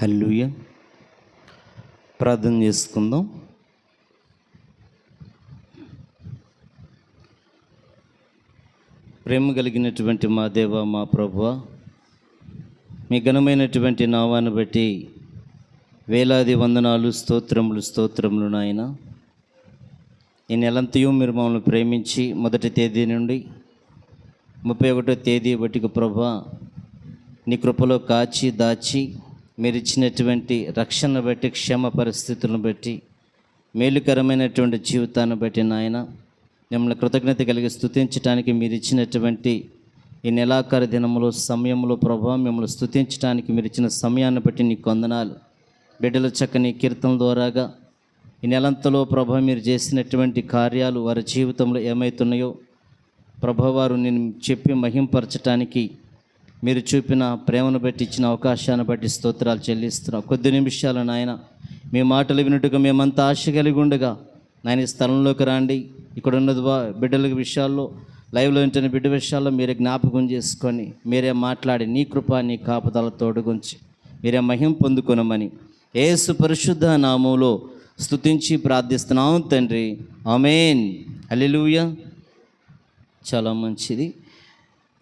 హల్లుయ ప్రార్థన చేసుకుందాం. ప్రేమ కలిగినటువంటి మా దేవ మా ప్రభువ మీ ఘనమైనటువంటి నావాన్ని బట్టి వేలాది వందనాలు స్తోత్రములు స్తోత్రములు నాయన. ఈ నెలంతయు మీరు మమ్మల్ని ప్రేమించి మొదటి తేదీ నుండి ముప్పై ఒకటో తేదీ బట్టికి ప్రభా నీ కృపలో కాచి దాచి మీరు ఇచ్చినటువంటి రక్షణ బట్టి క్షేమ పరిస్థితులను బట్టి మేలుకరమైనటువంటి జీవితాన్ని బట్టి నాయన మిమ్మల్ని కృతజ్ఞత కలిగి స్థుతించడానికి మీరు ఇచ్చినటువంటి ఈ నెలాఖరు దినములో సమయంలో ప్రభావం మిమ్మల్ని స్థుతించడానికి మీరు ఇచ్చిన సమయాన్ని బట్టి నీకు వందనాలు. బిడ్డల చక్కని కీర్తన ద్వారాగా ఈ నెలంతలో ప్రభ మీరు చేసినటువంటి కార్యాలు వారి జీవితంలో ఏమవుతున్నాయో ప్రభావారు నేను చెప్పి మహింపరచటానికి మీరు చూపిన ప్రేమను బట్టి ఇచ్చిన అవకాశాన్ని బట్టి స్తోత్రాలు చెల్లిస్తున్నాం. కొద్ది నిమిషాలు నాయన మీ మాటలు వినుటగా మేమంతా ఆశ కలిగి ఉండగా నాయన ఈ స్థలంలోకి రండి. ఇక్కడ ఉన్న బిడ్డల విషయాల్లో లైవ్లో ఉంటున్న బిడ్డ విషయాల్లో మీరే జ్ఞాపకం చేసుకొని మీరే మాట్లాడి నీ కృప నీ కాపుదల తోడుగుంచి మీరే మహిం పొందుకునమని ఏసు పరిశుద్ధ నామంలో స్తుతించి ప్రార్థిస్తున్నాం తండ్రి. అమేన్ అల్లెలుయ చాలా మంచిది.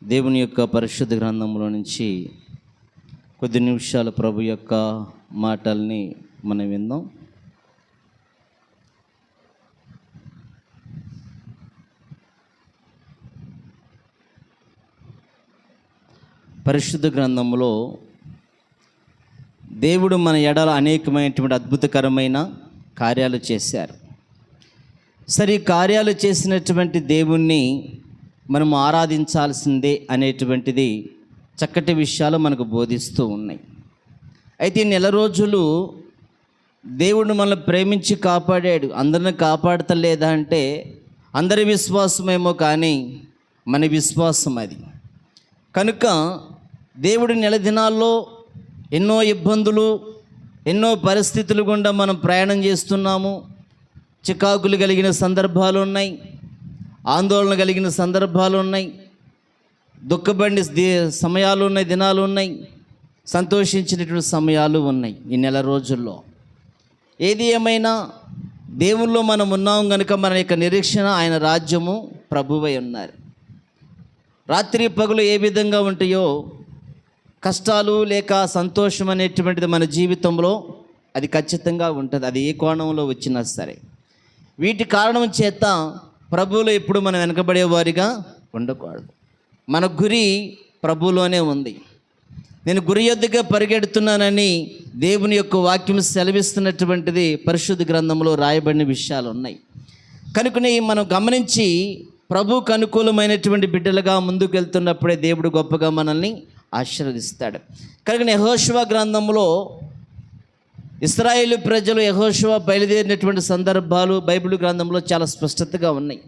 దేవుని యొక్క పరిశుద్ధ గ్రంథంలో నుంచి కొద్ది నిమిషాలు ప్రభు యొక్క మాటల్ని మనం విందాం. పరిశుద్ధ గ్రంథంలో దేవుడు మన ఎడల అనేకమైనటువంటి అద్భుతకరమైన కార్యాలు చేశారు. సరే కార్యాలు చేసినటువంటి దేవుణ్ణి మనం ఆరాధించాల్సిందే అనేటువంటిది చక్కటి విషయాలు మనకు బోధిస్తూ ఉన్నాయి. అయితే నెల రోజులు దేవుడు మనల్ని ప్రేమించి కాపాడాడు. అందరిని కాపాడతలేదా అంటే అందరి విశ్వాసమేమో కానీ మన విశ్వాసం అది. కనుక దేవుడి నెల దినాల్లో ఎన్నో ఇబ్బందులు ఎన్నో పరిస్థితులు గుండా మనం ప్రయాణం చేస్తున్నాము. చికాకులు కలిగిన సందర్భాలు ఉన్నాయి. ఆందోళన కలిగిన సందర్భాలు ఉన్నాయి. దుఃఖబండి సమయాలు ఉన్నాయి దినాలు ఉన్నాయి. సంతోషించినటువంటి సమయాలు ఉన్నాయి ఈ నెల రోజుల్లో. ఏది ఏమైనా దేవుల్లో మనం ఉన్నాం కనుక మన యొక్క నిరీక్షణ ఆయన రాజ్యము ప్రభువై ఉన్నారు. రాత్రి పగులు ఏ విధంగా ఉంటాయో కష్టాలు లేక సంతోషం అనేటువంటిది మన జీవితంలో అది ఖచ్చితంగా ఉంటుంది. అది ఏ కోణంలో వచ్చినా సరే. వీటి కారణం చేత ప్రభువులో ఎప్పుడు మనం వెనకబడేవారిగా ఉండకూడదు. మన గురి ప్రభువులోనే ఉంది. నేను గురి యొద్దగా పరిగెడుతున్నానని దేవుని యొక్క వాక్యం సెలవిస్తున్నటువంటిది పరిశుద్ధ గ్రంథంలో రాయబడిన విషయాలు ఉన్నాయి. కనుకనే మనం గమనించి ప్రభుకు అనుకూలమైనటువంటి బిడ్డలుగా ముందుకు వెళ్తున్నప్పుడే దేవుడు గొప్పగా మనల్ని ఆశీర్వదిస్తాడు. కనుక యెహోషువ గ్రంథంలో ఇస్రాయేల్ ప్రజలు యహోశివ బయలుదేరినటువంటి సందర్భాలు బైబిల్ గ్రంథంలో చాలా స్పష్టతగా ఉన్నాయి.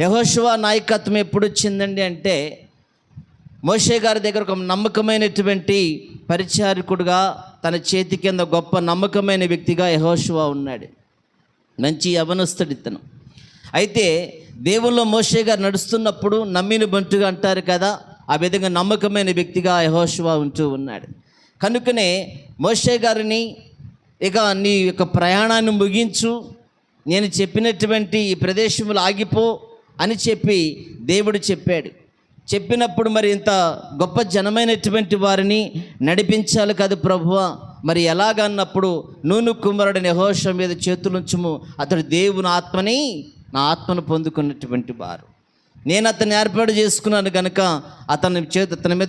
యహోశివ నాయకత్వం ఎప్పుడు వచ్చిందండి అంటే మోషే గారి దగ్గర ఒక నమ్మకమైనటువంటి పరిచారకుడుగా తన చేతి కింద గొప్ప నమ్మకమైన వ్యక్తిగా యహోశివ ఉన్నాడు. మంచి యవనస్తుడు ఇతను అయితే దేవుల్లో మోషే గారు నడుస్తున్నప్పుడు నమ్మిన బంటుగా అంటారు కదా ఆ విధంగా నమ్మకమైన వ్యక్తిగా యహోశివ ఉంటూ ఉన్నాడు. కనుకనే మోషే గారిని ఇక నీ యొక్క ప్రయాణాన్ని ముగించు. నేను చెప్పినటువంటి ఈ ప్రదేశంలో ఆగిపో అని చెప్పి దేవుడు చెప్పాడు. చెప్పినప్పుడు మరి ఇంత గొప్ప జనమైనటువంటి వారిని నడిపించాలి కదా ప్రభువ. మరి ఎలాగన్నప్పుడు నూను కుమారుడు నెహోషం మీద చేతులుంచుము. అతడు దేవుని ఆత్మని నా ఆత్మను పొందుకున్నటువంటి వారు. నేను అతన్ని ఏర్పాటు చేసుకున్నాను కనుక అతని చేతి అతని మీద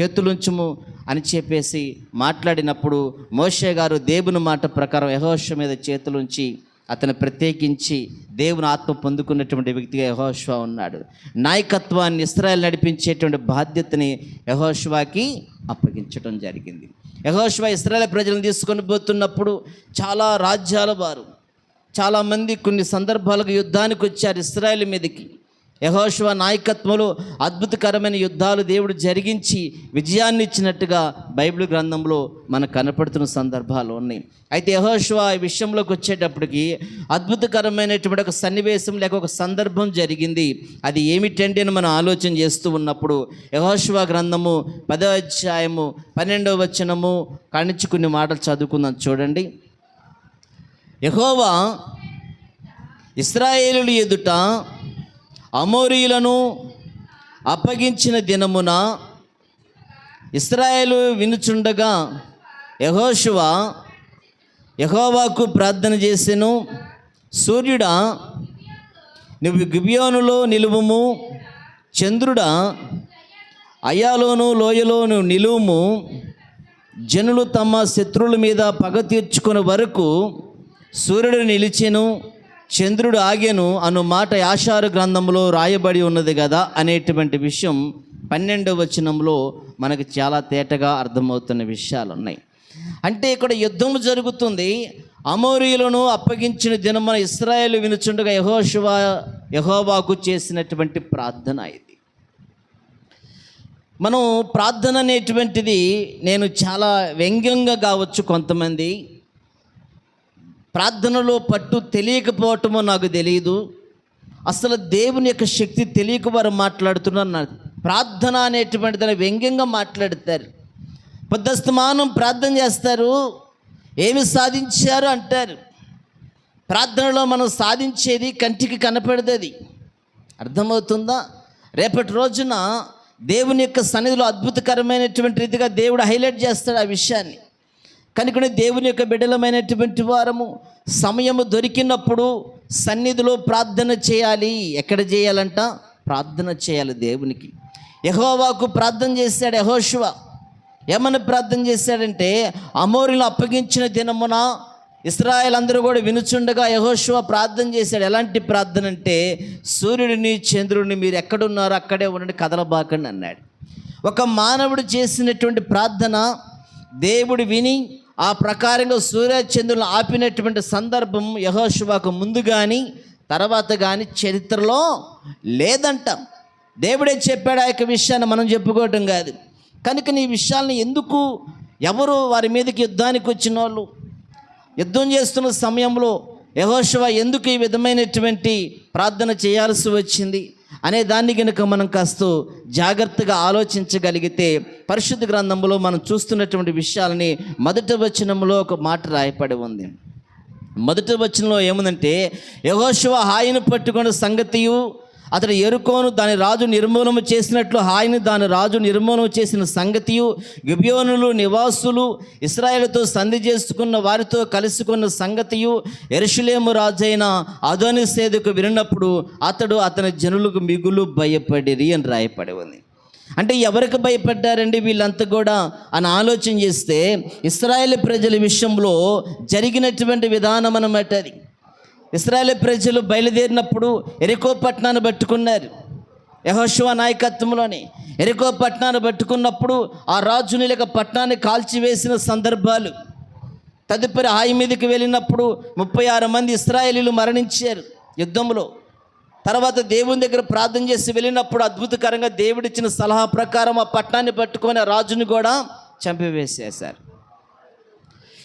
చేతులుంచుము అని చెప్పేసి మాట్లాడినప్పుడు మోషే గారు దేవుని మాట ప్రకారం యహోష మీద చేతులుంచి అతను ప్రత్యేకించి దేవుని ఆత్మ పొందుకున్నటువంటి వ్యక్తిగా యహోష్వా ఉన్నాడు. నాయకత్వాన్ని ఇస్రాయల్ నడిపించేటువంటి బాధ్యతని యహోష్వాకి అప్పగించడం జరిగింది. యహోష్వా ఇస్రాయల్ ప్రజలను తీసుకొని పోతున్నప్పుడు చాలా రాజ్యాల వారు చాలామంది కొన్ని సందర్భాలకు యుద్ధానికి వచ్చారు ఇస్రాయల్ మీదకి. యహోశివ నాయకత్వంలో అద్భుతకరమైన యుద్ధాలు దేవుడు జరిగించి విజయాన్ని ఇచ్చినట్టుగా బైబిల్ గ్రంథంలో మనకు కనపడుతున్న సందర్భాలు ఉన్నాయి. అయితే యహోశివ ఈ విషయంలోకి వచ్చేటప్పటికి అద్భుతకరమైనటువంటి ఒక సన్నివేశం లేక ఒక సందర్భం జరిగింది. అది ఏమిటంటే అని మనం ఆలోచన చేస్తూ ఉన్నప్పుడు యహోశివ గ్రంథము పదో అధ్యాయము పన్నెండవ వచనము కానించి కొన్ని మాటలు చదువుకుందాం చూడండి. యహోవా ఇస్రాయేలు ఎదుట అమోరీయులను అప్పగించిన దినమున ఇస్రాయేలు వినుచుండగా యహోశువ యహోవాకు ప్రార్థన చేసెను సూర్యుడా నువ్వు గిబియోనులో నిలువుము చంద్రుడా అయాలోను లోయలోను నిలువుము జనులు తమ శత్రువుల మీద పగ తీర్చుకునే వరకు సూర్యుడు నిలిచెను. చంద్రుడు ఆగెను అను మాట యాషారు గ్రంథంలో రాయబడి ఉన్నది కదా అనేటువంటి విషయం పన్నెండవ వచనంలో మనకు చాలా తేటగా అర్థమవుతున్న విషయాలు ఉన్నాయి అంటే ఇక్కడ యుద్ధం జరుగుతుంది. అమోరీయులను అప్పగించిన దినమున ఇస్రాయేల్ వినుచుండగా యహోశివ యహోబాకు చేసినటువంటి ప్రార్థన ఇది. మనం ప్రార్థన అనేటువంటిది నేను చాలా వ్యంగ్యంగా కావచ్చు కొంతమంది. ప్రార్థనలో పట్టు తెలియకపోవటమో నాకు తెలియదు అసలు దేవుని యొక్క శక్తి తెలియక వారు మాట్లాడుతున్నారు ప్రార్థన అనేటువంటి దాన్ని వ్యంగ్యంగా మాట్లాడతారు. పొద్దుస్తమానం ప్రార్థన చేస్తారు. ఏమి సాధించారు అంటారు. ప్రార్థనలో మనం సాధించేది కంటికి కనపడదది అర్థమవుతుందా? రేపటి రోజున దేవుని యొక్క సన్నిధిలో అద్భుతకరమైనటువంటి రీతిగా దేవుడు హైలైట్ చేస్తాడు ఆ విషయాన్ని. కనుకనే దేవుని యొక్క బిడ్డలమైనటువంటి వారము సమయము దొరికినప్పుడు సన్నిధిలో ప్రార్థన చేయాలి. ఎక్కడ చేయాలంట? ప్రార్థన చేయాలి దేవునికి. యహోవాకు ప్రార్థన చేశాడు యహోశివ ఏమని ప్రార్థన చేశాడంటే అమోరిని అప్పగించిన దినమున ఇస్రాయల్ అందరూ కూడా వినుచుండగా యహోశివ ప్రార్థన చేశాడు. ఎలాంటి ప్రార్థన అంటే సూర్యుడిని చంద్రుడిని మీరు ఎక్కడున్నారో అక్కడే ఉండండి కదలబాకండి అన్నాడు. ఒక మానవుడు చేసినటువంటి ప్రార్థన దేవుడు విని ఆ ప్రకారంగా సూర్యచంద్రులను ఆపినటువంటి సందర్భం యహోశివాకు ముందు కానీ తర్వాత కానీ చరిత్రలో లేదంట. దేవుడే చెప్పాడు ఆ యొక్క విషయాన్ని మనం చెప్పుకోవటం కాదు. కనుక నీ విషయాలను ఎందుకు ఎవరు వారి మీదకి యుద్ధానికి వచ్చిన వాళ్ళు యుద్ధం చేస్తున్న సమయంలో యహోశివ ఎందుకు ఈ విధమైనటువంటి ప్రార్థన చేయాల్సి వచ్చింది? అనే దాన్ని కనుక మనం కాస్త జాగ్రత్తగా ఆలోచించగలిగితే పరిశుద్ధ గ్రంథంలో మనం చూస్తున్నటువంటి విషయాలని మొదటి వచనంలో ఒక మాట రాయపడి ఉంది. మొదటి వచనంలో ఏముందంటే యహోశివ హాయిని పట్టుకున్న సంగతియు అతడు ఎరుకోను దాని రాజు నిర్మూలన చేసినట్లు హాయిని దాని రాజు నిర్మూలన చేసిన సంగతియు గిబియోనులు నివాసులు ఇస్రాయేల్తో సంధి చేసుకున్న వారితో కలుసుకున్న సంగతియు ఎరుషులేము రాజైన అదోని సేదుకు అతడు అతని జనులకు మిగులు భయపడిరి అని రాయపడి ఉంది. అంటే ఎవరికి భయపడ్డారండి వీళ్ళంతా కూడా? అని ఆలోచన చేస్తే ఇస్రాయేల్ ప్రజల విషయంలో జరిగినటువంటి విధానం అన్నమాట అది. ఇస్రాయేల్ ప్రజలు బయలుదేరినప్పుడు ఎరికో పట్టణాన్ని పట్టుకున్నారు. యహోశివ నాయకత్వంలోని ఎరికో పట్టణాన్ని పట్టుకున్నప్పుడు ఆ రాజుని లేక పట్టణాన్ని కాల్చివేసిన సందర్భాలు. తదుపరి హాయి మీదకి వెళ్ళినప్పుడు ముప్పై ఆరు మంది ఇస్రాయేలీలు మరణించారు యుద్ధంలో తర్వాత దేవుని దగ్గర ప్రార్థన చేసి వెళ్ళినప్పుడు అద్భుతకరంగా దేవుడిచ్చిన సలహా ప్రకారం ఆ పట్టణాన్ని పట్టుకొని రాజుని కూడా చంపివేసేశారు.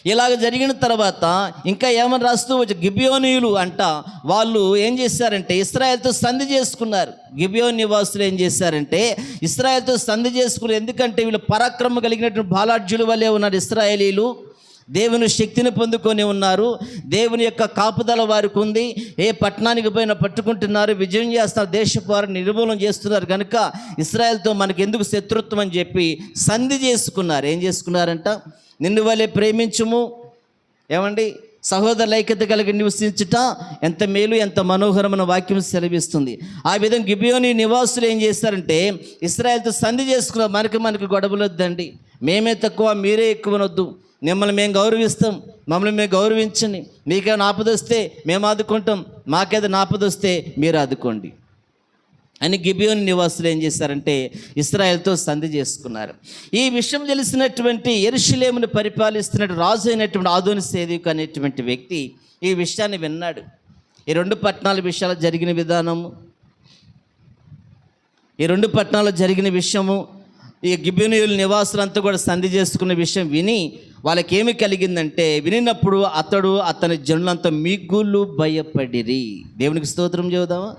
ఇలాగ జరిగిన తర్వాత ఇంకా ఏమని రాస్తూ వచ్చి గిబియోనీయులు అంట వాళ్ళు ఏం చేశారంటే ఇస్రాయల్తో సంధి చేసుకున్నారు. గిబియోన్ నివాసులు ఏం చేశారంటే ఇస్రాయల్తో సంధి చేసుకున్నారు ఎందుకంటే వీళ్ళు పరాక్రమం కలిగినటువంటి బాలార్జుల వల్లే ఉన్నారు ఇస్రాయేలీలు. దేవుని శక్తిని పొందుకొని ఉన్నారు. దేవుని యొక్క కాపుదల వారికి ఉంది. ఏ పట్టణానికి పోయినా పట్టుకుంటున్నారు విజయం చేస్తారు దేశపు వారిని నిర్మూలన చేస్తున్నారు. కనుక ఇస్రాయల్తో మనకి ఎందుకు శత్రుత్వం అని చెప్పి సంధి చేసుకున్నారు. ఏం చేసుకున్నారంట? నిన్ను వలె ప్రేమించుము. ఏమండి? సహోదర ఐక్యత కలిగి నివసించుట ఎంత మేలు ఎంత మనోహరమైన వాక్యం సెలవిస్తుంది. ఆ విధంగా గిబియోని నివాసులు ఏం చేస్తారంటే ఇస్రాయల్తో సంధి చేసుకున్న మనకి మనకి గొడవలు వద్దండి. మేమే తక్కువ మీరే ఎక్కువనొద్దు. మిమ్మల్ని మేము గౌరవిస్తాం. మమ్మల్ని మేము గౌరవించండి. మీకేమైనా ఆపదొస్తే మేము ఆదుకుంటాం. మాకేదో ఆపదొస్తే మీరు ఆదుకోండి. అని గిబియోన్ నివాసులు ఏం చేశారంటే ఇస్రాయల్తో సంధి చేసుకున్నారు. ఈ విషయం తెలిసినటువంటి ఎరుషులేమును పరిపాలిస్తున్న రాజు అయినటువంటి ఆదోని సేదికు అనేటువంటి వ్యక్తి ఈ విషయాన్ని విన్నాడు. ఈ రెండు పట్టణాల విషయాలు జరిగిన విధానము ఈ రెండు పట్టణాల్లో జరిగిన విషయము ఈ గిబినీయుల నివాసులంతా కూడా సంధి చేసుకున్న విషయం విని వాళ్ళకి ఏమి కలిగిందంటే వినినప్పుడు అతడు అతని జనులంతా మిగులు భయపడిరి. దేవునికి స్తోత్రం చెబుదామా?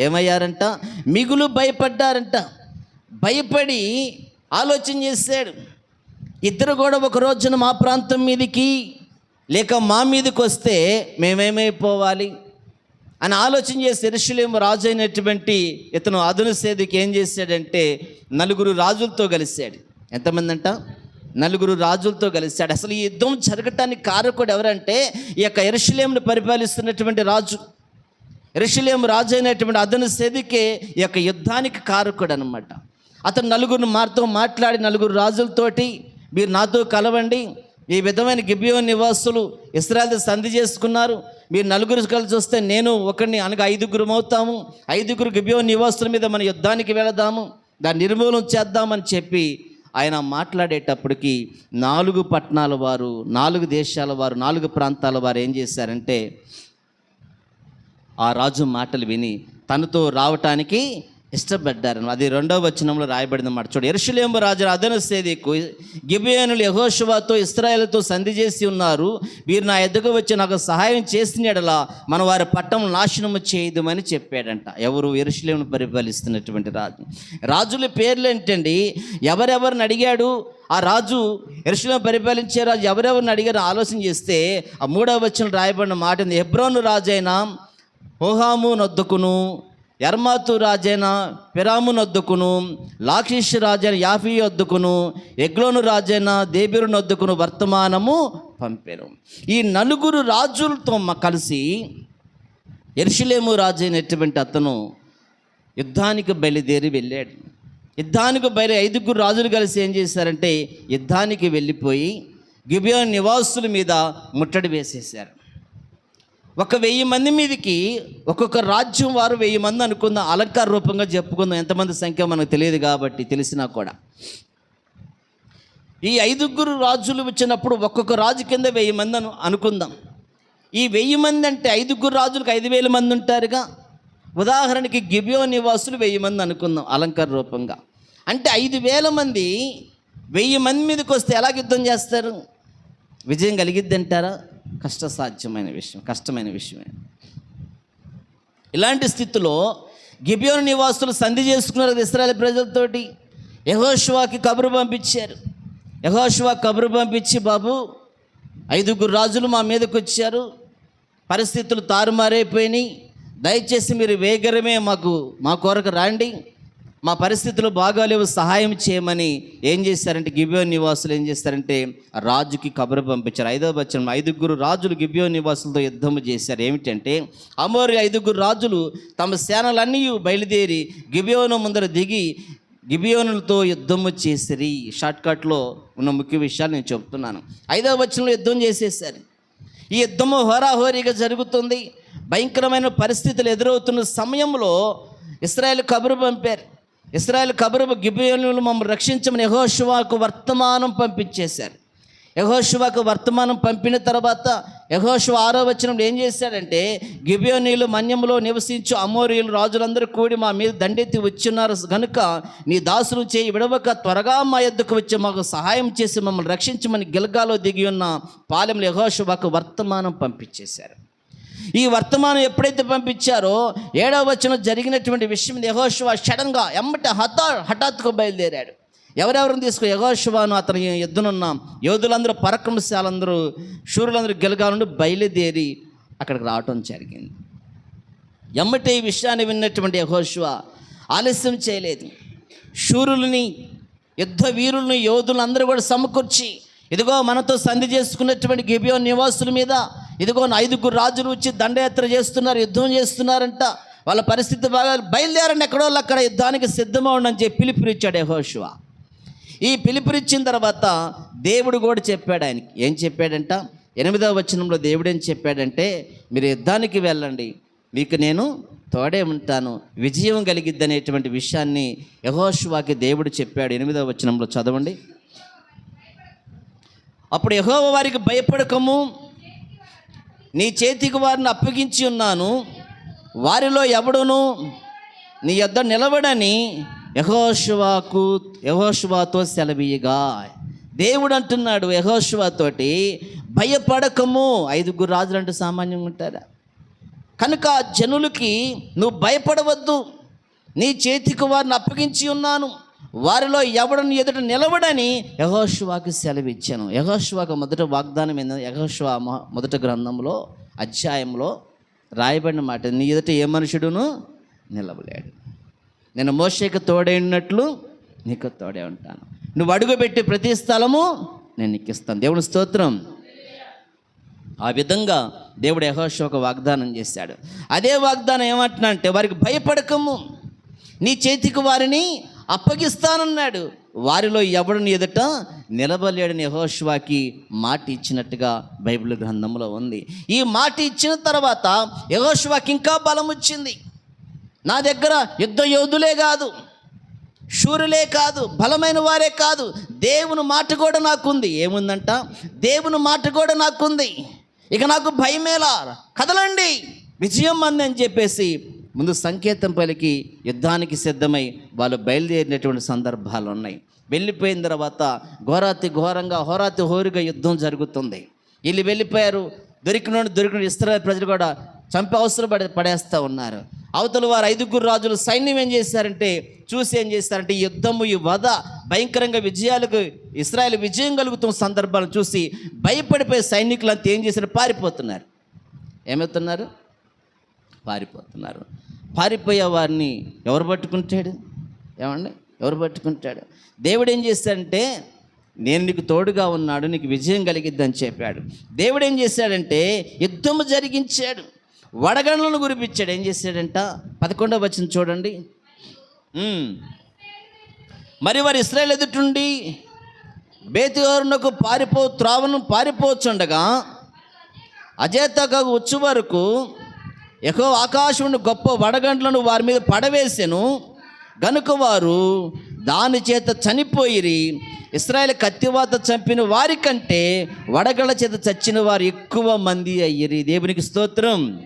ఏమయ్యారంట? మిగులు భయపడ్డారంట. భయపడి ఆలోచన చేశాడు. ఇద్దరు కూడా ఒక రోజున మా ప్రాంతం మీదకి లేక మా మీదకి వస్తే మేమేమైపోవాలి? అని ఆలోచన చేసి ఎరుషులేము రాజు అయినటువంటి ఇతను అదును సేదికి ఏం చేశాడంటే నలుగురు రాజులతో కలిశాడు. ఎంతమంది అంట నలుగురు రాజులతో కలిశాడు. అసలు ఈ యుద్ధం జరగటానికి కారకుడు ఎవరంటే ఈ యొక్క ఎరుషులేమును పరిపాలిస్తున్నటువంటి రాజు. రిషిలేము రాజు అయినటువంటి అదను సెదికే ఈ యొక్క యుద్ధానికి కారకుడు అనమాట అతను నలుగురు మాతో మాట్లాడి నలుగురు రాజులతోటి మీరు నాతో కలవండి. ఈ విధమైన గిబియో నివాసులు ఇస్రాయల్ సంధి చేసుకున్నారు. మీరు నలుగురు కలిసి వస్తే నేను ఒకరిని అనగా ఐదుగురు అవుతాము. ఐదుగురు గిబియో నివాసుల మీద మన యుద్ధానికి వెళదాము. దాన్ని నిర్మూలన చేద్దామని చెప్పి ఆయన మాట్లాడేటప్పటికి నాలుగు పట్టణాల వారు నాలుగు దేశాల వారు నాలుగు ప్రాంతాల వారు ఏం చేశారంటే ఆ రాజు మాటలు విని తనతో రావటానికి ఇష్టపడ్డారు. అది రెండవ వచనంలో రాయబడింది మాట. చూడు ఎరుషులేంబు రాజు అదనసేదికు గిబియనులు యహోషువాతో ఇస్రాయేల్తో సంధి చేసి ఉన్నారు. వీరు నా ఎద్దకు వచ్చి నాకు సహాయం చేసినడలా మన వారి పట్టం నాశనము చేయదుమని చెప్పాడంట. ఎవరు? ఎరుషులేమును పరిపాలిస్తున్నటువంటి రాజు. రాజుల పేర్లు ఏంటండి? ఎవరెవరిని అడిగాడు? ఆ రాజు ఎరుషులేము పరిపాలించే రాజు ఎవరెవరిని అడిగారు? ఆలోచన చేస్తే ఆ మూడవ వచనం రాయబడిన మాట ఉంది రాజు అయినా హోహాము నొద్దుకును ఎర్మాతు రాజైన పిరాము నొద్దుకును లాక్షిష్ రాజైన యాఫీ వద్దుకును ఎగ్లోను రాజైన దేబిరు నొద్దుకును వర్తమానము పంపాను. ఈ నలుగురు రాజులతో కలిసి ఎరుషులేము రాజు అయినటువంటి అతను యుద్ధానికి బయలుదేరి వెళ్ళాడు. యుద్ధానికి బయలు ఐదుగురు రాజులు కలిసి ఏం చేశారంటే యుద్ధానికి వెళ్ళిపోయి గిబియో నివాసుల మీద ముట్టడి వేసేశారు. ఒక వెయ్యి మంది మీదకి ఒక్కొక్క రాజ్యం వారు వెయ్యి మంది అనుకుందాం అలంకార రూపంగా చెప్పుకుందాం ఎంతమంది సంఖ్య మనకు తెలియదు కాబట్టి తెలిసినా కూడా. ఈ ఐదుగురు రాజులు వచ్చినప్పుడు ఒక్కొక్క రాజు కింద వెయ్యి మంది అను అనుకుందాం. ఈ వెయ్యి మంది అంటే ఐదుగురు రాజులకు ఐదు వేల మంది ఉంటారుగా. ఉదాహరణకి గిబియో నివాసులు వెయ్యి మంది అనుకుందాం అలంకార రూపంగా. అంటే ఐదు వేల మంది వెయ్యి మంది మీదకి వస్తే ఎలా యుద్ధం చేస్తారు? విజయం కలిగిద్ది అంటారా కష్టసాధ్యమైన విషయం కష్టమైన విషయమే. ఇలాంటి స్థితిలో గిబియోని నివాసులు సంధి చేసుకున్నారు ఇస్రాయల్ ప్రజలతోటి. యహోషువాకి కబురు పంపించారు. యహోషువా కబురు పంపించి బాబు ఐదుగురు రాజులు మా మీదకు వచ్చారు. పరిస్థితులు తారుమారైపోయినాయి. దయచేసి మీరు వేగరమే మాకు మా కొరకు రాండి. మా పరిస్థితులు బాగాలేవు సహాయం చేయమని ఏం చేశారంటే గిబియో నివాసులు ఏం చేస్తారంటే రాజుకి కబురు పంపించారు. ఐదవ వచ్చిన ఐదుగురు రాజులు గిబియో నివాసులతో యుద్ధం చేశారు. ఏమిటంటే అమోరి ఐదుగురు రాజులు తమ సేనలన్నీ బయలుదేరి గిబియోను ముందర దిగి గిబియోనులతో యుద్ధము చేసిరి. షార్ట్కట్లో ఉన్న ముఖ్య విషయాలు నేను చెప్తున్నాను. ఐదవ వచనంలో యుద్ధం చేసేసారు ఈ యుద్ధము హోరాహోరీగా జరుగుతుంది. భయంకరమైన పరిస్థితులు ఎదురవుతున్న సమయంలో ఇస్రాయేల్ కబురు పంపారు. ఇస్రాయల్ కబురు గిబియోనులు మమ్మల్ని రక్షించమని యహోశివాకు వర్తమానం పంపించేశారు. యహోశివాకు వర్తమానం పంపిన తర్వాత యహోశివ ఆరో వచ్చినప్పుడు ఏం చేశాడంటే గిబియోనీలు మన్యంలో నివసించు అమోరియులు రాజులందరూ కూడి మా మీద దండెత్తి వచ్చిన్నారు కనుక నీ దాసులు చేయి విడవక త్వరగా మా ఎద్దుకు వచ్చి మాకు సహాయం చేసి మమ్మల్ని రక్షించమని గిల్గాలో దిగి ఉన్న పాలెంలో యహోశివాకు వర్తమానం పంపించేశారు. ఈ వర్తమానం ఎప్పుడైతే పంపించారో ఏడవ వచనం జరిగినటువంటి విషయం యహోశివ సడన్గా ఎమ్మట హఠా హఠాత్తుగా బయలుదేరాడు. ఎవరెవరిని తీసుకు? యహోశివాను అతని ఎద్దునున్న. యోధులందరూ పరక్రమశాలందరూ శూరులందరూ గెలగా నుండి బయలుదేరి అక్కడికి రావటం జరిగింది. ఎమ్మటే ఈ విషయాన్ని విన్నటువంటి యహోశివ ఆలస్యం చేయలేదు. శూరులని యుద్ధ వీరులని యోధులందరూ కూడా సమకూర్చి ఇదిగో మనతో సంధి చేసుకున్నటువంటి గిబియో నివాసుల మీద ఇదిగో నా ఐదుగురు రాజులు వచ్చి దండయాత్ర చేస్తున్నారు యుద్ధం చేస్తున్నారంట. వాళ్ళ పరిస్థితి బాగా బయలుదేరండి ఎక్కడో వాళ్ళు అక్కడ. యుద్ధానికి సిద్ధమా ఉండని చెప్పి పిలుపునిచ్చాడు యహోశివ ఈ పిలుపునిచ్చిన తర్వాత దేవుడు కూడా చెప్పాడు ఆయనకి. ఏం చెప్పాడంట? ఎనిమిదవ వచనంలో దేవుడు ఏం చెప్పాడంటే మీరు యుద్ధానికి వెళ్ళండి. మీకు నేను తోడే ఉంటాను. విజయం కలిగిద్ది అనేటువంటి విషయాన్ని యహోశివాకి దేవుడు చెప్పాడు. ఎనిమిదవ వచనంలో చదవండి. అప్పుడు యహోవ వారికి భయపడకము. నీ చేతికి వారిని అప్పగించి ఉన్నాను. వారిలో ఎవడును నీ యొద్ద నిలబడని యహోశువాకు యహోశువాతో సెలవీయగా. దేవుడు అంటున్నాడు యహోశువాతోటి భయపడకము. ఐదుగురు రాజులు అంటే సామాన్యంగా ఉంటారా? కనుక జనులకి నువ్వు భయపడవద్దు. నీ చేతికి వారిని అప్పగించి ఉన్నాను. వారిలో ఎవడని ఎదుట నిలవడని యహోశువాకి సెలవిచ్చాను. యహోశువాకు మొదట వాగ్దానం ఏంటంటే యహోశువా మొదట గ్రంథంలో అధ్యాయంలో రాయబడిన మాట నీ ఎదుట ఏ మనుషుడును నిలవలేడు. నేను మోషేకి తోడే ఉన్నట్లు నీకు తోడే ఉంటాను. నువ్వు అడుగుపెట్టి ప్రతి స్థలము నేను నీకు ఇస్తాను. దేవుని స్తోత్రం. ఆ విధంగా దేవుడు యహోషు ఒక వాగ్దానం చేశాడు. అదే వాగ్దానం ఏమంటున్నా అంటే వారికి భయపడకము. నీ చేతికి వారిని అప్పగిస్తానన్నాడు. వారిలో ఎవడిని ఎదుట నిలబలేడని యహోష్వాకి మాట ఇచ్చినట్టుగా బైబిల్ గ్రంథంలో ఉంది. ఈ మాట ఇచ్చిన తర్వాత యహోష్వాకి ఇంకా బలం వచ్చింది. నా దగ్గర యుద్ధ యోధులే కాదు శూరులే కాదు బలమైన వారే కాదు. దేవుని మాట కూడా నాకుంది. ఏముందంట? దేవుని మాట కూడా నాకుంది. ఇక నాకు భయమేలా? కదలండి విజయం అందని చెప్పేసి ముందు సంకేతం పలికి యుద్ధానికి సిద్ధమై వాళ్ళు బయలుదేరినటువంటి సందర్భాలు ఉన్నాయి. వెళ్ళిపోయిన తర్వాత ఘోరాతి ఘోరంగా హోరాతి హోరుగా యుద్ధం జరుగుతుంది. వీళ్ళు వెళ్ళిపోయారు. దొరికిన దొరికిన ఇస్రాయల్ ప్రజలు కూడా చంపే అవసరం పడే పడేస్తూ ఉన్నారు. అవతల వారు ఐదుగురు రాజులు సైన్యం ఏం చేశారంటే చూసి ఏం చేస్తారంటే ఈ యుద్ధము ఈ వధ భయంకరంగా విజయాలకు ఇస్రాయల్ విజయం కలుగుతున్న సందర్భాలను చూసి భయపడిపోయే సైనికులంతా ఏం చేశారు? పారిపోతున్నారు. ఏమవుతున్నారు? పారిపోతున్నారు. పారిపోయే వారిని ఎవరు పట్టుకుంటాడు? ఏమండి? ఎవరు పట్టుకుంటాడు? దేవుడు ఏం చేస్తాడంటే నేను నీకు తోడుగా ఉన్నాడు నీకు విజయం కలిగిద్దని చెప్పాడు. దేవుడు ఏం చేశాడంటే యుద్ధము జరిగించాడు. వడగండ్లను గురిపించాడు ఏం చేశాడంట పదకొండవ వచ్చిన చూడండి. మరి వారు ఇస్రాయల్ ఎదుటుండి బేతిగారునకు పారిపో త్రావను పారిపోచుండగా అజేతగా వచ్చు వరకు ఎహో ఆకాశమును గొప్ప వడగండ్లను వారి మీద పడవేసెను. గనుక వారు దాని చేత చనిపోయిరి. ఇస్రాయల్ కత్తివాత చంపిన వారి కంటే వడగళ్ళ చేత చచ్చిన వారు ఎక్కువ మంది అయ్యిరి. దేవునికి స్తోత్రం.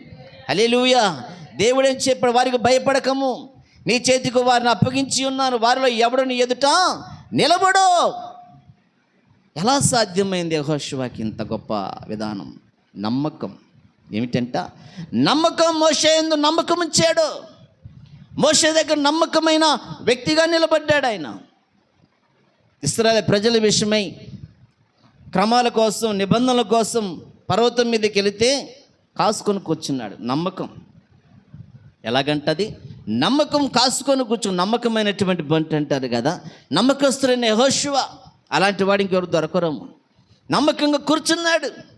హల్లెలూయా. దేవుడు ఏం చెప్పాడు? వారికి భయపడకము. నీ చేతికి వారిని అప్పగించి ఉన్నాను. వారిలో ఎవడని ఎదుట నిలబడో. ఎలా సాధ్యమైంది యెహోషువకి ఇంత గొప్ప విధానం? నమ్మకం. ఏమిటంట? నమ్మకం మోషే ఎందు నమ్మకం ఇచ్చాడు మోసే దగ్గర నమ్మకమైన వ్యక్తిగా నిలబడ్డాడు ఆయన. ఇస్రాయల్ ప్రజల విషయమై క్రమాల కోసం నిబంధనల కోసం పర్వతం మీదకి వెళితే కాసుకొని కూర్చున్నాడు. నమ్మకం. ఎలాగంటది? నమ్మకం కాసుకొని కూర్చుని నమ్మకమైనటువంటి బంటి అంటారు కదా. నమ్మకస్తులైన హోషువ అలాంటి వాడు ఇంకెవరు దొరకరము నమ్మకంగా కూర్చున్నాడు.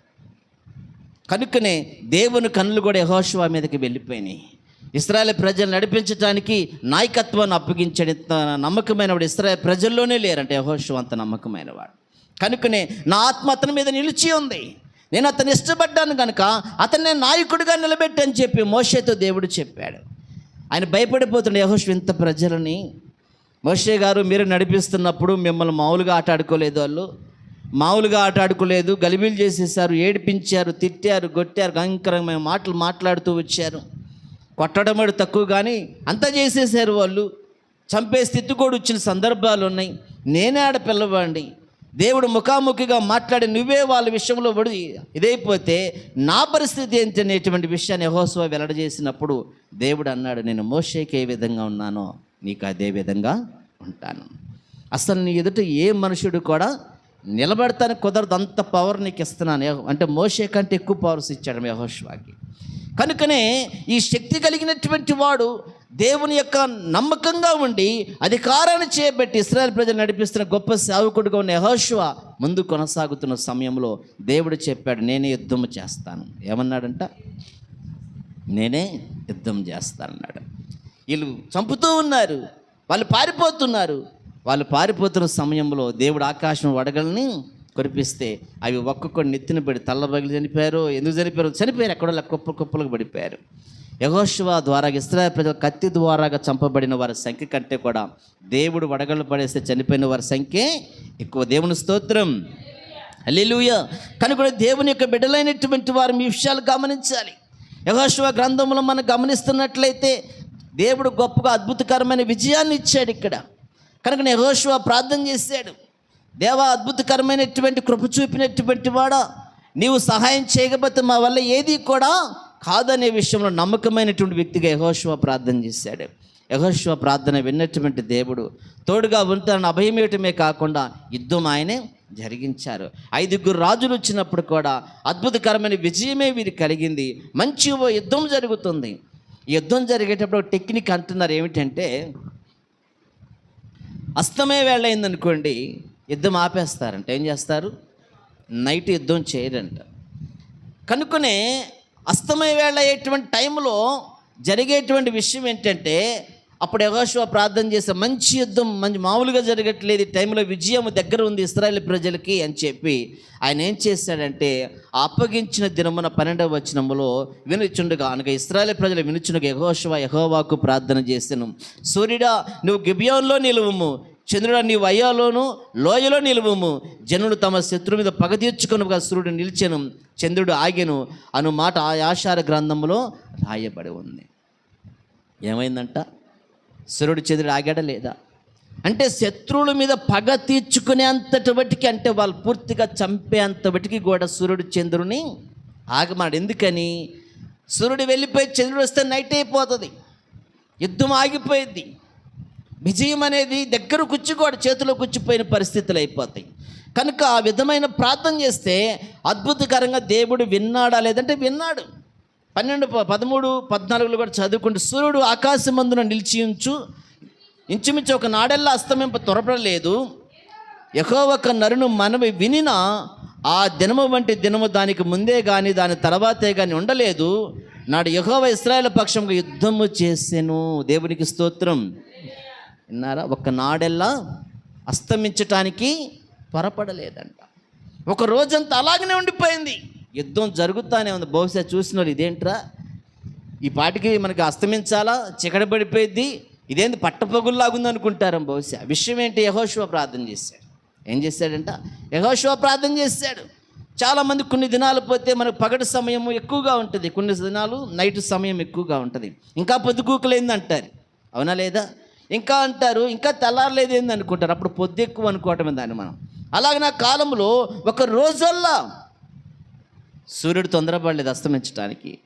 కనుకనే దేవుని కన్నులు కూడా యహోశివా మీదకి వెళ్ళిపోయినాయి. ఇస్రాయల్ ప్రజలు నడిపించడానికి నాయకత్వాన్ని అప్పగించడం నమ్మకమైన వాడు ఇస్రాయల్ ప్రజల్లోనే లేరంటే యహోశివ అంత నమ్మకమైన వాడు కనుకనే నా ఆత్మ అతని మీద నిలిచి ఉంది. నేను అతను ఇష్టపడ్డాను కనుక అతన్ని నాయకుడిగా నిలబెట్టని చెప్పి మోషేతో దేవుడు చెప్పాడు. ఆయన భయపడిపోతుండే యహోశివ ఇంత ప్రజలని. మోషే గారు మీరు నడిపిస్తున్నప్పుడు మిమ్మల్ని మామూలుగా ఆట ఆడుకోలేదు వాళ్ళు. మామూలుగా ఆట ఆడుకోలేదు గలిబీలు చేసేసారు ఏడిపించారు తిట్టారు కొట్టారు భయంకరమైన మాటలు మాట్లాడుతూ వచ్చారు. కొట్టడం తక్కువ కానీ అంతా చేసేసారు వాళ్ళు. చంపే స్థితి కూడా వచ్చిన సందర్భాలు ఉన్నాయి. నేనే ఆడ పిల్లవాడిని. దేవుడు ముఖాముఖిగా మాట్లాడి నువ్వే వాళ్ళ విషయంలో పడి ఇదైపోతే నా పరిస్థితి ఏంటి అనేటువంటి విషయాన్ని యహోస్వ వెల్లడజేసినప్పుడు దేవుడు అన్నాడు నేను మోషేకి ఏ విధంగా ఉన్నానో నీకు అదే విధంగా ఉంటాను. అసలు నీ ఎదుట ఏ మనుషుడు కూడా నిలబెడతానికి కుదరదు అంత పవర్ నీకు ఇస్తున్నాను. అంటే మోషే కంటే ఎక్కువ పవర్స్ ఇచ్చాడు యహోష్వాకి. కనుకనే ఈ శక్తి కలిగినటువంటి వాడు దేవుని యొక్క నమ్మకంగా ఉండి అధికారాన్ని చేపట్టి ఇస్రాయల్ ప్రజలు నడిపిస్తున్న గొప్ప సేవకుడిగా ఉన్న యహోషువ ముందు కొనసాగుతున్న సమయంలో దేవుడు చెప్పాడు నేనే యుద్ధం చేస్తాను. ఏమన్నాడంట? నేనే యుద్ధం చేస్తానన్నాడు. వీళ్ళు చంపుతూ ఉన్నారు వాళ్ళు పారిపోతున్నారు. వాళ్ళు పారిపోతున్న సమయంలో దేవుడు ఆకాశం వడగల్ని కురిపిస్తే అవి ఒక్కొక్కటి నెత్తిన పడి తల్లబగిలి చనిపోయారు. ఎందుకు చనిపోయారు? చనిపోయారు ఎక్కడో కుప్ప కుప్పలకు పడిపోయారు. యహోశివ ద్వారా ఇస్రాయల్ ప్రజలు కత్తి ద్వారాగా చంపబడిన వారి సంఖ్య కంటే కూడా దేవుడు వడగళ్ళు పడేస్తే చనిపోయిన వారి సంఖ్య ఎక్కువ. దేవుని స్తోత్రం. హల్లెలూయ. కనుక దేవుని యొక్క బిడ్డలైనటువంటి వారు మీ విషయాలు గమనించాలి. యహోశివ గ్రంథంలో మనం గమనిస్తున్నట్లయితే దేవుడు గొప్పగా అద్భుతకరమైన విజయాన్ని ఇచ్చాడు ఇక్కడ. కనుక నేను యెహోషువ ప్రార్థన చేశాడు. దేవా అద్భుతకరమైనటువంటి కృప చూపినటువంటి వాడా నీవు సహాయం చేయకపోతే మా వల్ల ఏది కూడా కాదనే విషయంలో నమ్మకమైనటువంటి వ్యక్తిగా యహోశివ ప్రార్థన చేశాడు. యహోశివ ప్రార్థన విన్నటువంటి దేవుడు తోడుగా ఉంటానని అభయమేయటమే కాకుండా యుద్ధం ఆయనే జరిగించారు. ఐదుగురు రాజులు వచ్చినప్పుడు కూడా అద్భుతకరమైన విజయమే వీరికి కలిగింది. మంచి ఓ యుద్ధం జరుగుతుంది. యుద్ధం జరిగేటప్పుడు టెక్నిక్ అంటున్నారు ఏమిటంటే అస్తమే వేళ అయిందనుకోండి యుద్ధం ఆపేస్తారంట. ఏం చేస్తారు? నైట్ యుద్ధం చేయరంట. కనుకనే అస్తమయ వేళ అయ్యేటువంటి టైంలో జరిగేటువంటి విషయం ఏంటంటే అప్పుడు యహోశివ ప్రార్థన చేసే మంచి యుద్ధం మంచి మామూలుగా జరగట్లేదు ఈ టైంలో విజయం దగ్గర ఉంది ఇస్రాయల్ ప్రజలకి అని చెప్పి ఆయన ఏం చేశాడంటే అప్పగించిన దినమున పన్నెండవ వచనములో వినుచుండగా అనగా ఇస్రాయల్ ప్రజలు వినుచుండగా యహోశివ యహోవాకు ప్రార్థన చేశాను సూర్యుడా నువ్వు గిబియోన్లో నిలువము చంద్రుడు నీ వయ్యాలోను లోయలో నిలువము జనుడు తమ శత్రువు మీద పగ తీర్చుకుని సూర్యుడు నిలిచెను చంద్రుడు ఆగెను అను మాట ఆ ఆశార గ్రంథంలో రాయబడి ఉంది. ఏమైందంట? సూర్యుడు చంద్రుడు ఆగాడ లేదా? అంటే శత్రువుల మీద పగ తీర్చుకునేంతటి బట్టికి అంటే వాళ్ళు పూర్తిగా చంపేంత బట్టికి కూడా సూర్యుడు చంద్రుని ఆగమాడు. ఎందుకని? సూర్యుడు వెళ్ళిపోయి చంద్రుడు వస్తే నైట్ అయిపోతుంది. యుద్ధం ఆగిపోయింది విజయం అనేది దగ్గర కూర్చుకోడు చేతిలో కూర్చిపోయిన పరిస్థితులు అయిపోతాయి. కనుక ఆ విధమైన ప్రార్థన చేస్తే అద్భుతకరంగా దేవుడు విన్నాడా లేదంటే విన్నాడు. పన్నెండు పదమూడు పద్నాలుగులో కూడా చదువుకుంటే సూర్యుడు ఆకాశమందున నిలిచి ఉంచు ఇంచుమించు ఒక నాడెల్లా అస్తమింప త్వరపడలేదు. యహో ఒక నరును మనవి వినిన ఆ దినము వంటి దినము దానికి ముందే కానీ దాని తర్వాతే కానీ ఉండలేదు. నాడు యహోవ ఇస్రాయేల్ పక్షంగా యుద్ధము చేసెను. దేవునికి స్తోత్రం. విన్నారా? ఒక నాడెల్లా అస్తమించటానికి త్వరపడలేదంట. ఒక రోజంతా అలాగనే ఉండిపోయింది. యుద్ధం జరుగుతానే ఉంది. బహుశా చూసిన వాళ్ళు ఇదేంట్రా? ఈ పాటికి మనకి అస్తమించాలా? చికడబడిపోయింది ఇదేంది పట్టపగుల్లాగుంది అనుకుంటారు బహుశా. విషయం ఏంటి యహోశివ ప్రార్థన చేశాడు. ఏం చేశాడంట? యహోశివ ప్రార్థన చేశాడు. చాలామంది కొన్ని దినాలు పోతే మనకు పగటి సమయం ఎక్కువగా ఉంటుంది. కొన్ని దినాలు నైట్ సమయం ఎక్కువగా ఉంటుంది. ఇంకా పొద్దుకూకలేంది అంటారు అవునా లేదా? ఇంకా అంటారు ఇంకా తెల్లారలేదు ఏంది అనుకుంటారు అప్పుడు పొద్దు ఎక్కువ అనుకోవటమే దాన్ని మనం. అలాగే నా కాలంలో ఒక రోజల్లా సూర్యుడు తొందరపడలేదు అస్తమించడానికి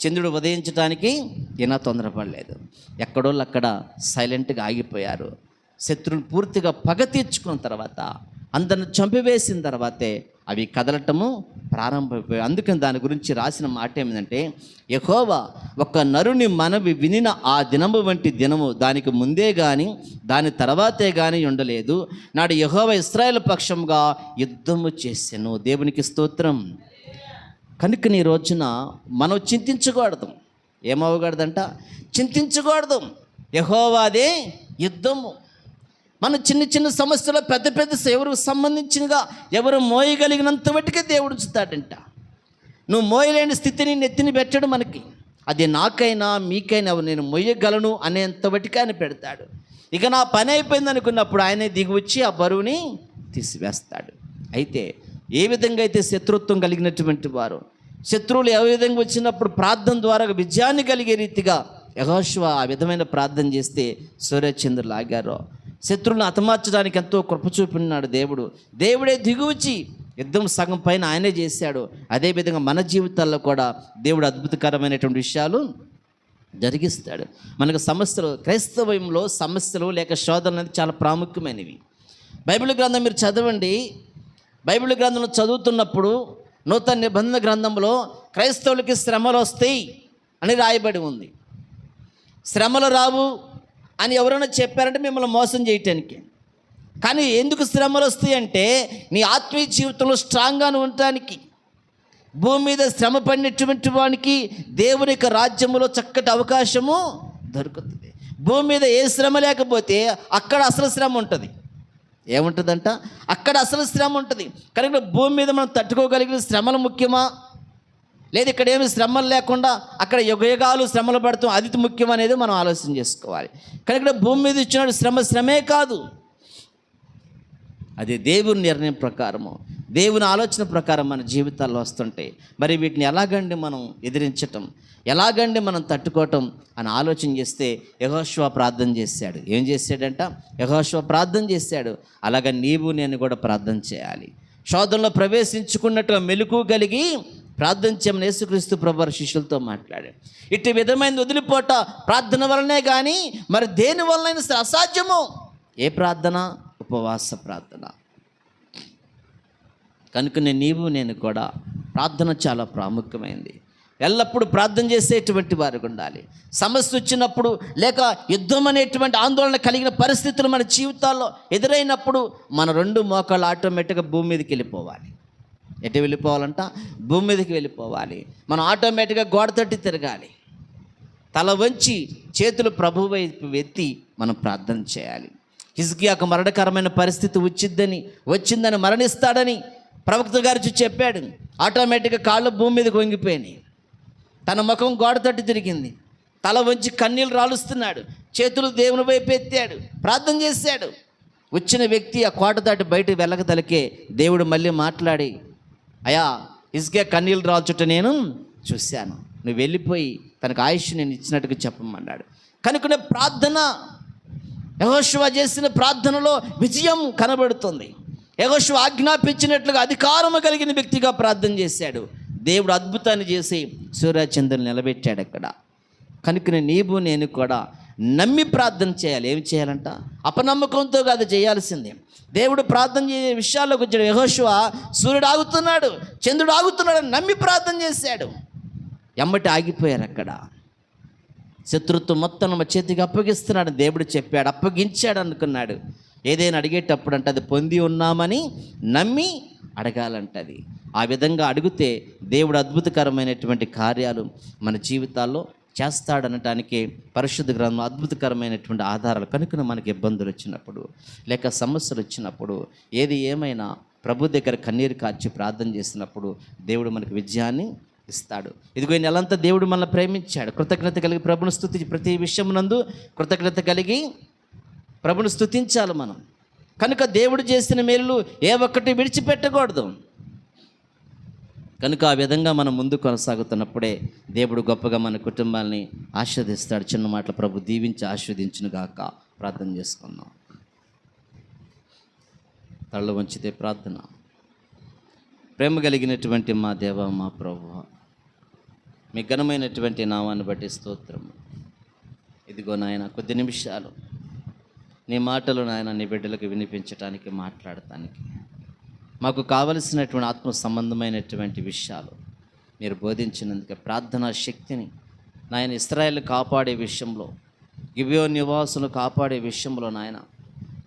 చంద్రుడు ఉదయించడానికి ఈయన తొందరపడలేదు. ఎక్కడోళ్ళు అక్కడ సైలెంట్గా ఆగిపోయారు. శత్రువుని పూర్తిగా పగ తీర్చుకున్న తర్వాత అందరిని చంపివేసిన తర్వాతే అవి కదలటము ప్రారంభమైపోయాయి. అందుకని దాని గురించి రాసిన మాట ఏమిటంటే యహోవా ఒక నరుని మనవి వినిన ఆ దినము వంటి దినము దానికి ముందే కానీ దాని తర్వాతే కానీ ఉండలేదు. నాడు యహోవా ఇస్రాయేల్ పక్షంగా యుద్ధము చేసెను. దేవునికి స్తోత్రం. కనుక నీ రోజున మనం చింతించకూడదు. ఏమవ్వకూడదంట? చింతించకూడదు. యహోవాదే యుద్ధము. మన చిన్న చిన్న సమస్యలు పెద్ద పెద్ద ఎవరు సంబంధించినగా ఎవరు మోయగలిగినంత మట్టుకే దేవుడు ఉంచుతాడంట. నువ్వు మోయలేని స్థితిని నెత్తిని పెట్టడు మనకి. అది నాకైనా మీకైనా నేను మొయ్యగలను అనేంత బట్టికి ఆయన పెడతాడు. ఇక నా పని అయిపోయింది అనుకున్నప్పుడు ఆయనే దిగి వచ్చి ఆ బరువుని తీసివేస్తాడు. అయితే ఏ విధంగా అయితే శత్రుత్వం కలిగినటువంటి వారు శత్రువులు ఏ విధంగా వచ్చినప్పుడు ప్రార్థన ద్వారా విజయాన్ని కలిగే రీతిగా యహోశివ ఆ విధమైన ప్రార్థన చేస్తే సూర్యచంద్రులు ఆగారో. శత్రువులను హతమార్చడానికి ఎంతో కృప చూపినాడు దేవుడు. దేవుడే దిగువచ్చి యుద్ధం సగం పైన ఆయనే చేశాడు. అదేవిధంగా మన జీవితాల్లో కూడా దేవుడు అద్భుతకరమైనటువంటి విషయాలు జరిగిస్తాడు. మనకు సమస్యలు క్రైస్తవంలో సమస్యలు లేక శోధనలు అనేది చాలా ప్రాముఖ్యమైనవి. బైబిల్ గ్రంథం మీరు చదవండి. బైబిల్ గ్రంథంలో చదువుతున్నప్పుడు నూతన నిబంధన గ్రంథంలో క్రైస్తవులకి శ్రమలు వస్తాయి అని రాయబడి ఉంది. శ్రమలు రావు అని ఎవరైనా చెప్పారంటే మిమ్మల్ని మోసం చేయటానికి. కానీ ఎందుకు శ్రమలు వస్తాయి అంటే నీ ఆత్మీయ జీవితంలో స్ట్రాంగ్గా ఉండటానికి. భూమి మీద శ్రమ పడినటువంటి వానికి దేవుని యొక్క రాజ్యములో చక్కటి అవకాశము దొరుకుతుంది. భూమి మీద ఏ శ్రమ లేకపోతే అక్కడ అసలు శ్రమ ఉంటుంది. ఏముంటుందంట? అక్కడ అసలు శ్రమ ఉంటుంది. కనుక భూమి మీద మనం తట్టుకోగలిగిన శ్రమలు ముఖ్యమా? లేదు ఇక్కడ ఏమి శ్రమలు లేకుండా అక్కడ యుగయుగాలు శ్రమలు పడతాం అది ముఖ్యం అనేది మనం ఆలోచన చేసుకోవాలి. కానీ ఇక్కడ భూమి మీద ఇచ్చిన శ్రమ శ్రమే కాదు. అది దేవుని నిర్ణయం ప్రకారము. దేవుని ఆలోచన ప్రకారం మన జీవితాల్లో వస్తుంటాయి. మరి వీటిని ఎలాగండి మనం ఎదిరించటం? ఎలాగండి మనం తట్టుకోవటం అని ఆలోచన చేస్తే యహోశ్వ ప్రార్థన చేశాడు. ఏం చేశాడంట? యహోశ్వ ప్రార్థన చేశాడు. అలాగ నీవు నేను కూడా ప్రార్థన చేయాలి. శోధంలో ప్రవేశించుకున్నట్టుగా మెలకు కలిగి ప్రార్థన చేయమని యేసుక్రీస్తు ప్రభు శిష్యులతో మాట్లాడాడు ఇట్టి విధమైన వదిలిపోట ప్రార్థన వలనే కానీ మరి దేని వలనైనా సరే అసాధ్యము. ఏ ప్రార్థన? ఉపవాస ప్రార్థన. కనుకనే నీవు నేను కూడా ప్రార్థన చాలా ప్రాముఖ్యమైంది. ఎల్లప్పుడూ ప్రార్థన చేసేటువంటి వారికి ఉండాలి. సమస్య వచ్చినప్పుడు లేక యుద్ధం అనేటువంటి ఆందోళన కలిగిన పరిస్థితులు మన జీవితాల్లో ఎదురైనప్పుడు మన రెండు మోకాళ్ళు ఆటోమేటిక్గా భూమి మీదకి వెళ్ళిపోవాలి. ఎటు వెళ్ళిపోవాలంట? భూమి మీదకి వెళ్ళిపోవాలి. మనం ఆటోమేటిక్గా గోడ తట్టి తిరగాలి. తల వంచి చేతులు ప్రభు వైపు ఎత్తి మనం ప్రార్థన చేయాలి. హిజ్కియాకు మరణకరమైన పరిస్థితి వచ్చిద్దని వచ్చిందని మరణిస్తాడని ప్రవక్త గారు వచ్చి చెప్పాడు. ఆటోమేటిక్గా కాళ్ళు భూమి మీదకి వంగిపోయినాయి. తన ముఖం గోడ తట్టు తిరిగింది. తల వంచి కన్నీళ్ళు రాలుస్తున్నాడు. చేతులు దేవుని వైపు ఎత్తాడు. ప్రార్థన చేశాడు. వచ్చిన వ్యక్తి ఆ కోట దాటి బయట వెళ్ళక తలకే దేవుడు మళ్ళీ మాట్లాడి అయా ఇసుకే కన్నీళ్ళు రాల్చుట నేను చూశాను. నువ్వు వెళ్ళిపోయి తనకు ఆయుష్ నేను ఇచ్చినట్టుగా చెప్పమన్నాడు. కనుకనే ప్రార్థన యహోశివ చేసిన ప్రార్థనలో విజయం కనబడుతుంది. యహోశివ ఆజ్ఞాపించినట్లుగా అధికారము కలిగిన వ్యక్తిగా ప్రార్థన చేశాడు. దేవుడు అద్భుతాన్ని చేసి సూర్యచంద్రుని నిలబెట్టాడు అక్కడ. కనుక నీవు నేను కూడా నమ్మి ప్రార్థన చేయాలి. ఏమి చేయాలంట? అపనమ్మకంతో కాదు చేయాల్సిందే. దేవుడు ప్రార్థన చేసే విషయాల్లోకి వచ్చాడు. యహోశివ సూర్యుడు ఆగుతున్నాడు చంద్రుడు ఆగుతున్నాడు అని నమ్మి ప్రార్థన చేశాడు. ఎమ్మటి ఆగిపోయారు అక్కడ. శత్రుత్వం మొత్తం మా చేతికి అప్పగిస్తున్నాడు దేవుడు చెప్పాడు. అప్పగించాడు అనుకున్నాడు. ఏదైనా అడిగేటప్పుడు అంటే అది పొంది ఉన్నామని నమ్మి అడగాలంటది. ఆ విధంగా అడిగితే దేవుడు అద్భుతకరమైనటువంటి కార్యాలు మన జీవితాల్లో చేస్తాడనటానికి పరిశుద్ధ గ్రంథం అద్భుతకరమైనటువంటి ఆధారాలు కనుక మనకి ఇబ్బందులు వచ్చినప్పుడు లేక సమస్యలు వచ్చినప్పుడు ఏది ఏమైనా ప్రభు దగ్గర కన్నీరు కార్చి ప్రార్థన చేసినప్పుడు దేవుడు మనకు విజయాన్ని ఇస్తాడు. ఇదిగో ఈ నెలంతా దేవుడు మనల్ని ప్రేమించాడు. కృతజ్ఞత కలిగి ప్రభుని స్థుతి ప్రతి విషయమునందు కృతజ్ఞత కలిగి ప్రభుని స్థుతించాలి మనం. కనుక దేవుడు చేసిన మేలు ఏ ఒక్కటి విడిచిపెట్టకూడదు. కనుక ఆ విధంగా మనం ముందు కొనసాగుతున్నప్పుడే దేవుడు గొప్పగా మన కుటుంబాన్ని ఆస్వాదిస్తాడు చిన్న మాటలు ప్రభు దీవించి ఆస్వాదించును గాక ప్రార్థన చేసుకుందాం. తళ్ళు వంచితే ప్రార్థన. ప్రేమ కలిగినటువంటి మా దేవ మా ప్రభు మీ ఘనమైనటువంటి నామాన్ని బట్టి స్తోత్రం. ఇదిగో నాయన కొద్ది నిమిషాలు నీ మాటలు నాయన నీ బిడ్డలకు వినిపించటానికి మాట్లాడటానికి. మాకు కావలసినటువంటి ఆత్మ సంబంధమైనటువంటి విషయాలు మీరు బోధించినందుకే ప్రార్థనా శక్తిని నాయన ఇస్రాయల్ కాపాడే విషయంలో గిబియో నివాసులు కాపాడే విషయంలో నాయన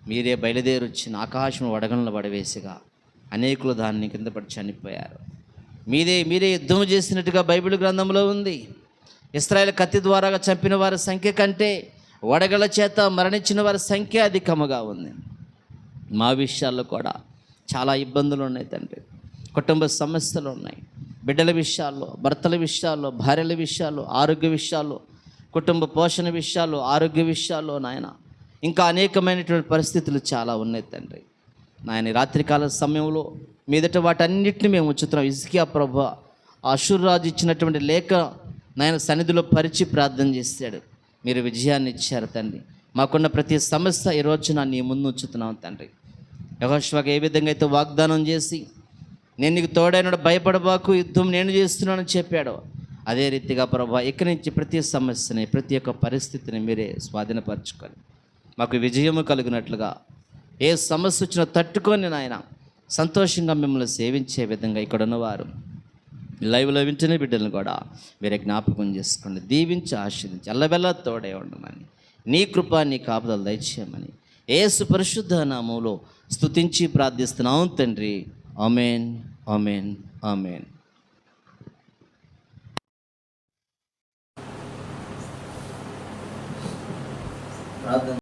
మీరే బయలుదేరొచ్చిన ఆకాశం వడగనలు పడవేసిగా అనేకులు దాన్ని కింద పడి చనిపోయారు. మీదే మీరే యుద్ధం చేసినట్టుగా బైబిల్ గ్రంథంలో ఉంది. ఇస్రాయల్ కత్తి ద్వారా చంపిన వారి సంఖ్య కంటే వడగల చేత మరణించిన వారి సంఖ్య అధికముగా ఉంది. మా విషయాల్లో కూడా చాలా ఇబ్బందులు ఉన్నాయి తండ్రి. కుటుంబ సమస్యలు ఉన్నాయి. బిడ్డల విషయాల్లో భర్తల విషయాల్లో భార్యల విషయాలు ఆరోగ్య విషయాల్లో కుటుంబ పోషణ విషయాలు ఆరోగ్య విషయాల్లో నాయన ఇంకా అనేకమైనటువంటి పరిస్థితులు చాలా ఉన్నాయి తండ్రి. నాయన రాత్రికాల సమయంలో మీదట వాటన్నిటిని మేము ఉంచుతున్నాం. ఇసుకియా ప్రభు అషుర్రాజు ఇచ్చినటువంటి లేఖ నాయన సన్నిధిలో పరిచి ప్రార్థన చేశాడు. మీరు విజయాన్ని ఇచ్చారు తండ్రి. మాకున్న ప్రతి సమస్య ఈ రోజున నీ ముందు ఉంచుతున్నాం తండ్రి. యహోష్వాకి ఏ విధంగా అయితే వాగ్దానం చేసి నేను నీకు తోడైన భయపడబాకు యుద్ధం నేను చేస్తున్నానని చెప్పాడో అదే రీతిగా ప్రభా ఇక్కడి నుంచి ప్రతి సమస్యని ప్రతి ఒక్క పరిస్థితిని మీరే స్వాధీనపరచుకొని మాకు విజయము కలిగినట్లుగా ఏ సమస్య వచ్చినా తట్టుకొని నాయన సంతోషంగా మిమ్మల్ని సేవించే విధంగా ఇక్కడ ఉన్నవారు లైవ్లో వింటనే బిడ్డలను కూడా మీరే జ్ఞాపకం చేసుకోండి దీవించి ఆశీర్దించి అల్లబెల్ల తోడే ఉండమని నీ కృప నీ కాపుదలు దయచేయమని ఏసు పరిశుద్ధ నామంలో స్థుతించి ప్రార్థిస్తున్నాం తండ్రి. Amen amen amen. ప్రార్థన